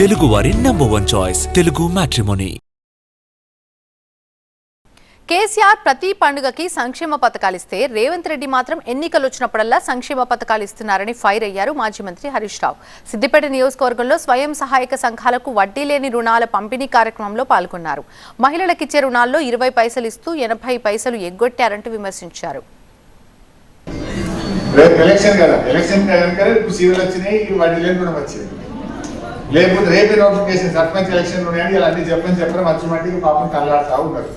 తెలుగువారి number one choice Telugu matrimony KCR ప్రతి పండుగకి సంక్షేమ పథకాలు ఇస్తే రేవంత్ రెడ్డి మాత్రం ఎన్నికలు వచ్చినప్పుడల్లా సంక్షేమ పథకాలు ఇస్తున్నారని ఫైర్ అయ్యారు మాజీ మంత్రి హరీష్ రావు. సిద్దిపేట నియోజకవర్గంలో స్వయం సహాయక సంఘాలకు వడ్డీ లేని రుణాల పంపిణీ కార్యక్రమంలో పాల్గొన్నారు. మహిళలకిచ్చే రుణాల్లో ఇరవై పైసలు ఇస్తూ ఎనభై పైసలు ఎగ్గొట్టారంటూ విమర్శించారు. ఎలక్షన్ కదా ఎలక్షన్ వచ్చినాయి ఈ వడ్డీ లేని కూడా వచ్చింది లేకపోతే రేపే నోటిఫికేషన్ సర్పంచ్ ఎలక్షన్ ఉన్నాయని ఇలా అన్ని చెప్పని చెప్పడం మంచి మట్టికి పాపం కళ్ళాడుతూ ఉన్నారు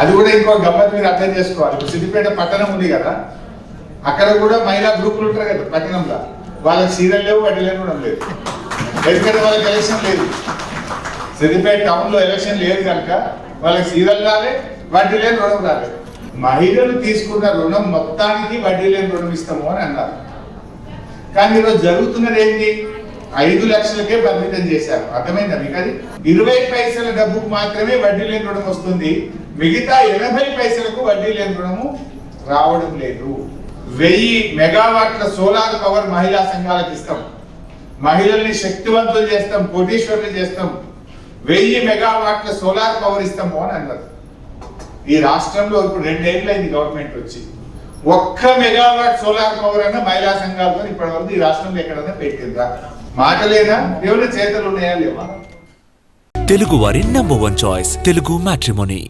అది కూడా ఇంకో గమ్మత్ మీరు అర్థం చేసుకోవాలి. ఇప్పుడు సిద్దిపేట పట్టణం ఉంది కదా అక్కడ కూడా మహిళా గ్రూపులు ఉంటారు కదా పట్టణంలో. వాళ్ళకి సీరియల్ లేవు వడ్డీ లేని కూడా లేదు. ఎందుకంటే వాళ్ళకి ఎలక్షన్ లేదు. సిద్దిపేట టౌన్లో ఎలక్షన్ లేదు కనుక వాళ్ళకి సీరియల్ రాలే వడ్డీ లేని రుణం రాలేదు మహిళలు తీసుకున్న రుణం మొత్తానికి వడ్డీ లేని రుణం ఇస్తాము అని అన్నారు. కానీ ఈరోజు జరుగుతున్నది ఏంటి? ఐదు లక్షలకే పరిమితం చేశారు. అర్థమైందా మీకు అది? ఇరవై పైసల డబ్బుకు మాత్రమే వడ్డీ లేని రుణం వస్తుంది. మిగతా ఎనభై పైసలకు వడ్డీ లేని రుణము రావడం లేదు. వెయ్యి మెగావాట్ల సోలార్ పవర్ మహిళా సంఘాలకు ఇస్తాం. మహిళల్ని శక్తివంతులు చేస్తాం కోటీశ్వరులు చేస్తాం. వెయ్యి మెగావాట్ల సోలార్ పవర్ ఇస్తాము అని అన్నారు. ఈ రాష్ట్రంలో ఇప్పుడు రెండేళ్ళు అయింది గవర్నమెంట్ వచ్చి. ఒక్క మెగావాట్ సోలార్ పవర్ అన్న మహిళా సంఘాలతో ఇప్పటి వరకు ఈ రాష్ట్రంలో ఎక్కడైనా పెట్టిందా మాటలేనా? ఎవరి చేతలు ఉన్నాయా లేవా? తెలుగు వారి number one choice Telugu matrimony